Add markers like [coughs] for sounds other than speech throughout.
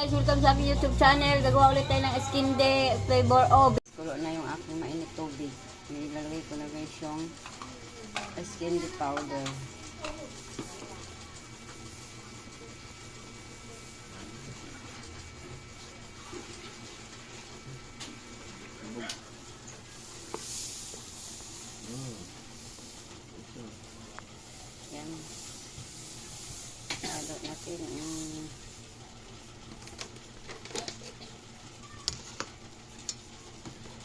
Guys, welcome sa aking YouTube channel. Gagawa ulit tayo ng skin day flavor of. Kulo na yung aking mainit tubig. Nilalagay ko na guys yung skin day powder. Yan. Halo natin yung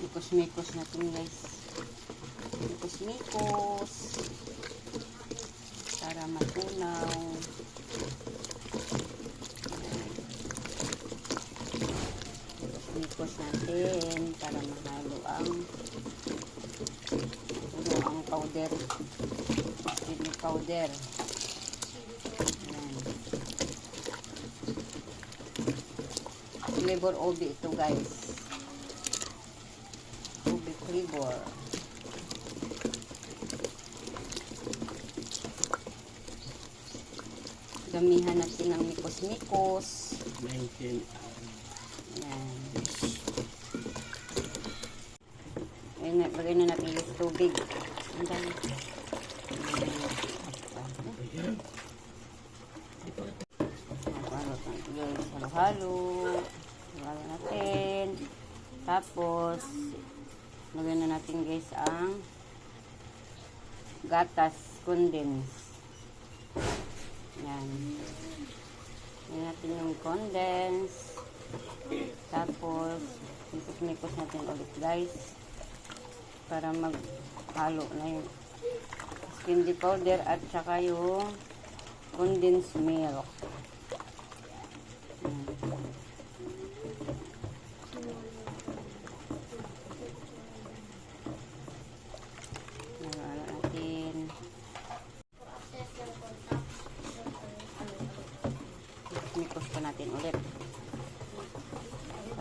mikos-mikos natin guys. Mikos-mikos. Para matunaw. Mikos-mikos natin para mahalo ang puno ang powder. Chili powder. Flavor obi ito guys. Flavor. Gamihan natin ng mikos-mikos. 19 Ayan. Ayan, lagay na natin yung tubig. Ang dami. Halo-halo. Halo natin. Tapos, lagyan na natin guys ang gatas condense. Yan. Lagyan natin yung condense. Tapos, mikos-mikos natin ulit guys. Para maghalo na yung skindy powder at saka yung condensed milk. Halo natin. Mikos pa natin ulit.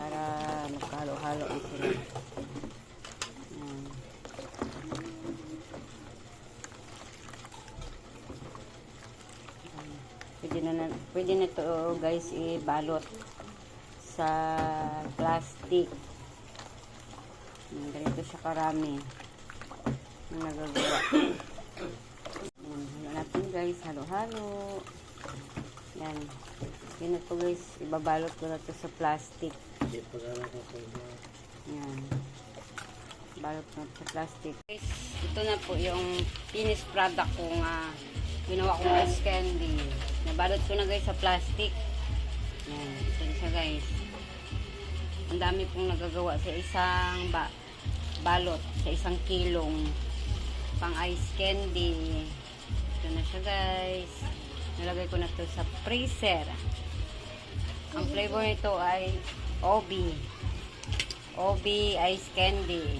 Para magkahalo-halo na sila. Pwede na, pwede na to guys ibalot sa plastic. Ayan, ganito siya karami ang nagagawa. [coughs] Ayan, natin guys, halo-halo. Yan. Yan na po guys, ibabalot ko na to sa plastic. Yan. Balot na sa plastic. Guys, ito na po yung finished product ko nga ginawa kong ice candy. Nabalot ko na guys sa plastic. Yan. Ito na siya guys. Ang dami pong nagagawa sa isang ba balot, sa isang kilong pang ice candy. Ito na siya guys. Nilagay ko na to sa freezer. Ang flavor nito ay Obi. Obi ice candy.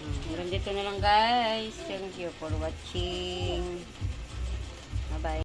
Mm, Hanggang dito na lang guys. Thank you for watching. Bye-bye.